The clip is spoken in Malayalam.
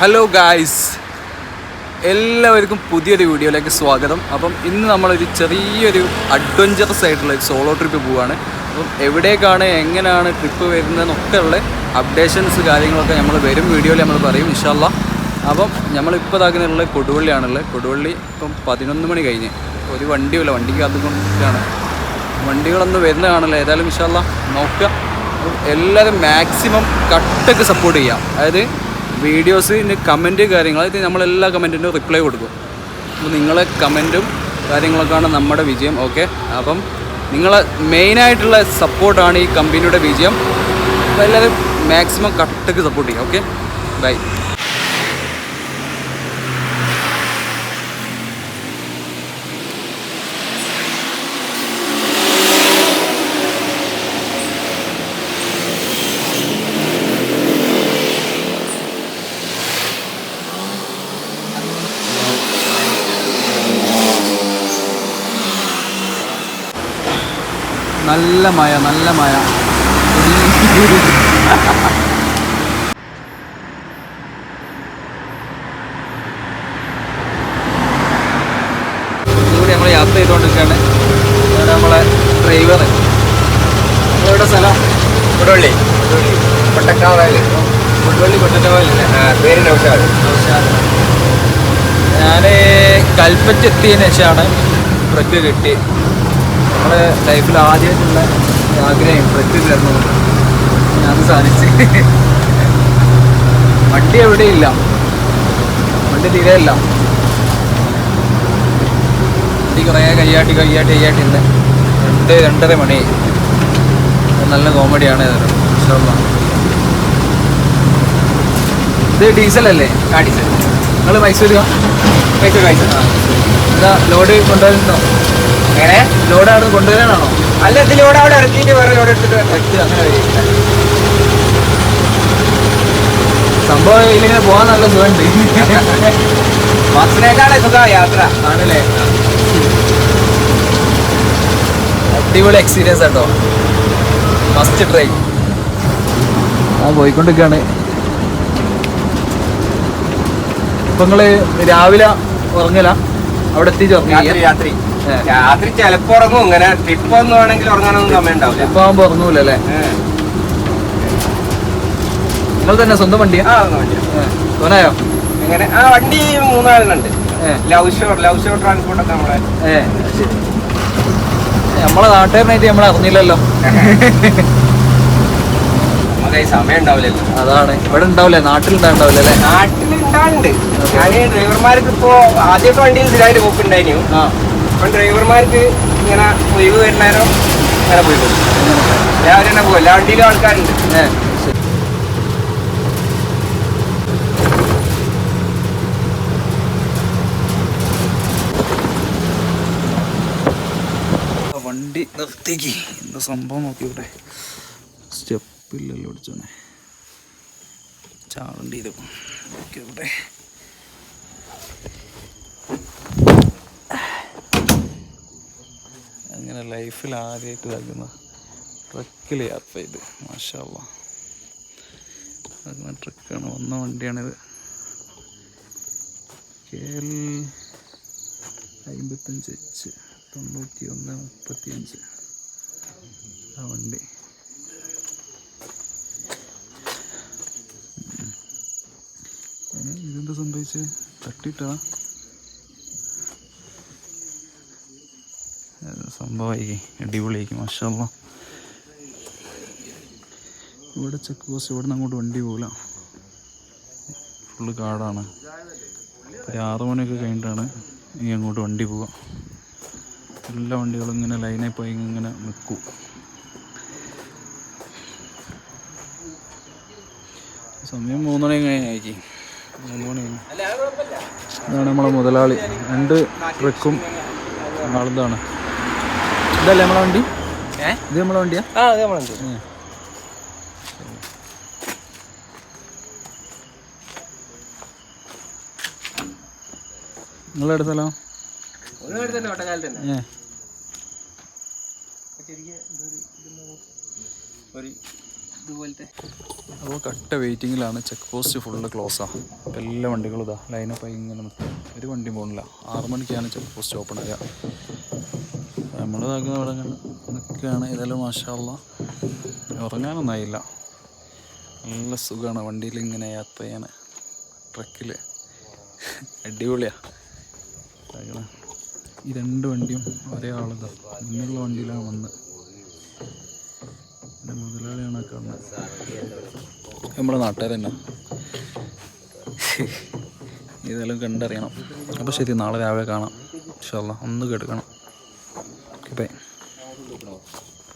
ഹലോ ഗായ്സ് എല്ലാവർക്കും പുതിയൊരു വീഡിയോയിലേക്ക് സ്വാഗതം. അപ്പം ഇന്ന് നമ്മളൊരു ചെറിയൊരു അഡ്വഞ്ചറസ് ആയിട്ടുള്ള ഒരു സോളോ ട്രിപ്പ് പോവുകയാണ് അപ്പം എവിടേക്കാണ് എങ്ങനെയാണ് ട്രിപ്പ് വരുന്നതെന്നൊക്കെ ഉള്ള അപ്ഡേഷൻസ് കാര്യങ്ങളൊക്കെ നമ്മൾ വരും വീഡിയോയിൽ നമ്മൾ പറയും ഇൻഷാല്ല അപ്പം നമ്മളിപ്പോൾ ഇതാക്കുന്നുള്ള കൊടുവള്ളിയാണുള്ളത്. കൊടുവള്ളി ഇപ്പം പതിനൊന്ന് മണി കഴിഞ്ഞ്. ഒരു വണ്ടിയുമില്ല വണ്ടിക്ക് അതുകൊണ്ടാണ് വണ്ടികളൊന്നും വരുന്ന കാണില്ല ഏതായാലും ഇൻഷാല്ല നോക്കുക എല്ലാവരും മാക്സിമം കട്ടൊക്കെ സപ്പോർട്ട് ചെയ്യാം. അതായത് വീഡിയോസിന് കമന്റ് കാര്യങ്ങൾ അതായത് നമ്മളെല്ലാ കമന്റിനും റിപ്ലൈ കൊടുക്കും. അപ്പോൾ നിങ്ങളെ കമന്റും കാര്യങ്ങളൊക്കെയാണ് നമ്മുടെ വിജയം ഓക്കെ അപ്പം നിങ്ങളെ മെയിനായിട്ടുള്ള സപ്പോർട്ടാണ് ഈ കമ്പനിയുടെ വിജയം. അപ്പോൾ എല്ലാവരും മാക്സിമം കട്ടക്ക് സപ്പോർട്ട് ചെയ്യുക ഓക്കെ ബൈ നല്ല മഴ നല്ല മഴ. ഞാൻ നമ്മൾ യാത്ര ചെയ്തുകൊണ്ടിരിക്കുകയാണ്. നമ്മളെ ഡ്രൈവർ നിങ്ങളുടെ സ്ഥലം? കൊടുവള്ളി. കൊട്ടക്കാവൽ കൊടുവള്ളി കൊട്ടറ്റവാലല്ലേ പേര് നൗഷാദ്. ഞാൻ കൽപ്പറ്റ എത്തിയതിന് ശേഷമാണ് ട്രക്ക് കിട്ടി നമ്മുടെ ലൈഫിൽ ആദ്യമായിട്ടുള്ള ആഗ്രഹം കയറണം ഞാൻ സാധിച്ച്. വണ്ടി എവിടെയില്ല വണ്ടി തീരെ ഇല്ല. വണ്ടി കുറേ കയ്യാട്ടി കയ്യാട്ടി കയ്യാട്ടി ഉണ്ട് രണ്ട് രണ്ടര മണി. നല്ല കോമഡിയാണ് ഇത് ഡീസലല്ലേ കാടിച്ച് നിങ്ങൾ മൈസൂര് മൈസൂർ മൈസൂർ എന്താ ലോഡ് കൊണ്ടുവരുന്നോ ലോഡ് അവിടെ കൊണ്ടുവരാനാണോ? അല്ല ഇതിലൂടെ അവിടെ ഇറക്കിയിട്ട് വേറെ ഇവിടെ എടുത്തിട്ട് അങ്ങനെ വരില്ല. സംഭവം ഇതിലിങ്ങനെ പോകാൻ നല്ല സുഖമുണ്ട്. ബസ്സിനേക്കാളെ സുഖ യാത്ര. ആണല്ലേ? അടിപൊളി എക്സ്പീരിയൻസ് ആട്ടോ. ഫസ്റ്റ് ട്രൈ ഞാൻ പോയിക്കൊണ്ടിരിക്കുകയാണ്. ഇപ്പൊ നിങ്ങൾ രാവിലെ ഉറങ്ങല? അവിടെ എത്തിച്ചു രാത്രി രാത്രി. രാത്രി ചിലപ്പോ ഉറങ്ങും. ഇങ്ങനെ ട്രിപ്പ് ഒന്നും ആണെങ്കിൽ ഉറങ്ങാനൊന്നും സമയം ഉണ്ടാവില്ല. ഇപ്പൊ ആകുമ്പോ ഉറങ്ങൂലല്ലേ? നിങ്ങൾ തന്നെ സ്വന്തം വണ്ടി ആ ഒന്നും വേണ്ട. തോനായോ എങ്ങനെ? ആ വണ്ടി മൂന്നാളിനുണ്ട് love show love show transport ഒക്കെ നമ്മളെ നമ്മളെ നാട്ടുകാരനായിട്ട് നമ്മൾ അറിഞ്ഞില്ലല്ലോ. സമയം ഉണ്ടാവില്ലല്ലോ. അതാണ്. ഇവിടെ ഉണ്ടാവില്ലേ? നാട്ടിലുണ്ടാവില്ല? അല്ലേ നാട്ടിൽ ഉണ്ടാവുന്നുണ്ട് ഞാൻ ഡ്രൈവർമാർക്ക് ഇപ്പോ ആദ്യത്തെ വണ്ടിയിൽ സ്ഥിരമായിട്ട് പോക്കുണ്ടായിരുന്നു ആ ഇപ്പം ഡ്രൈവർമാർക്ക് ഇങ്ങനെ ഒഴിവ് വരുന്നേരം ഇങ്ങനെ പോയി പോകും. ഞാൻ തന്നെ പോകും എല്ലാ വണ്ടിയിലും ആൾക്കാരുണ്ട്. വണ്ടി നിർത്തിക്ക്. എന്താ സംഭവം നോക്കിയോട്ടെ സ്റ്റെപ്പില്ലല്ലോ അടിച്ചോനെ ചാടേണ്ടി ഇത് ഇവിടെ അങ്ങനെ ലൈഫിൽ ആദ്യമായിട്ട് ഇതാക്കുന്ന ട്രക്കിൽ യാത്ര ചെയ്ത്. മാഷാള്ള ട്രക്കാണ് വന്ന വണ്ടിയാണിത്. കെ എൽ അമ്പത്തഞ്ച് എച്ച് തൊണ്ണൂറ്റി ഒന്ന് മുപ്പത്തി അഞ്ച് ആ വണ്ടി. ഇതെന്താ സംഭവിച്ചേ? തട്ടിട്ടാ? സംഭവമായി അടിപൊളിയായിരിക്കും മഷല്ല ഇവിടെ ചെക്ക് പോസ്റ്റ് ഇവിടെ നിന്ന് അങ്ങോട്ട് വണ്ടി പോകില്ല ഫുള്ള് കാടാണ്. ഒരു ആറ് മണിയൊക്കെ കഴിഞ്ഞിട്ടാണ് ഇനി അങ്ങോട്ട് വണ്ടി പോവുക. എല്ലാ വണ്ടികളും ഇങ്ങനെ ലൈനായി പോയി ഇങ്ങനെ നിൽക്കും. സമയം മൂന്ന് മണി കഴിഞ്ഞായിരിക്കും മൂന്ന് മണി കഴിഞ്ഞു. ഇതാണ് നമ്മളെ മുതലാളി. രണ്ട് ട്രക്കും ആളിതാണ് ഇതല്ലേ നമ്മളെ വണ്ടി? ഇത് നമ്മളെ വണ്ടിയാ? ആ അത് നമ്മളെ വണ്ടി. നിങ്ങളെവിടെ സ്ഥലം? അപ്പോൾ കട്ട വെയിറ്റിങ്ങിലാണ് ചെക്ക് പോസ്റ്റ് ഫുള്ള് ക്ലോസാണ് അപ്പോൾ എല്ലാ വണ്ടികളും ഇതാ. ലൈനപ്പായി ഇങ്ങനെ നിൽക്കും ഒരു വണ്ടി പോകണില്ല ആറു മണിക്കാണ് ചെക്ക് പോസ്റ്റ് ഓപ്പൺ ആകുക നമ്മൾ ഇതാക്കുന്ന ഇവിടെ നിൽക്കുകയാണ്. ഏതായാലും മാഷാള്ള ഉറങ്ങാനൊന്നായില്ല. നല്ല സുഖമാണ് വണ്ടിയിൽ ഇങ്ങനെ യാത്ര ചെയ്യാൻ ട്രക്കിൽ അടിപൊളിയാണ് ഈ രണ്ട് വണ്ടിയും ഒരേ ആളിതാ. മുന്നുള്ള വണ്ടിയിലാണ് വന്ന്. പിന്നെ മുതലാളിയാണ് കാണുന്നത് നമ്മുടെ നാട്ടുകാർ തന്നെ. ഇതെല്ലാം കണ്ടറിയണം. അപ്പോൾ ശരി നാളെ രാവിലെ കാണാം. ഇൻഷാല്ല ഒന്ന് കേൾക്കണം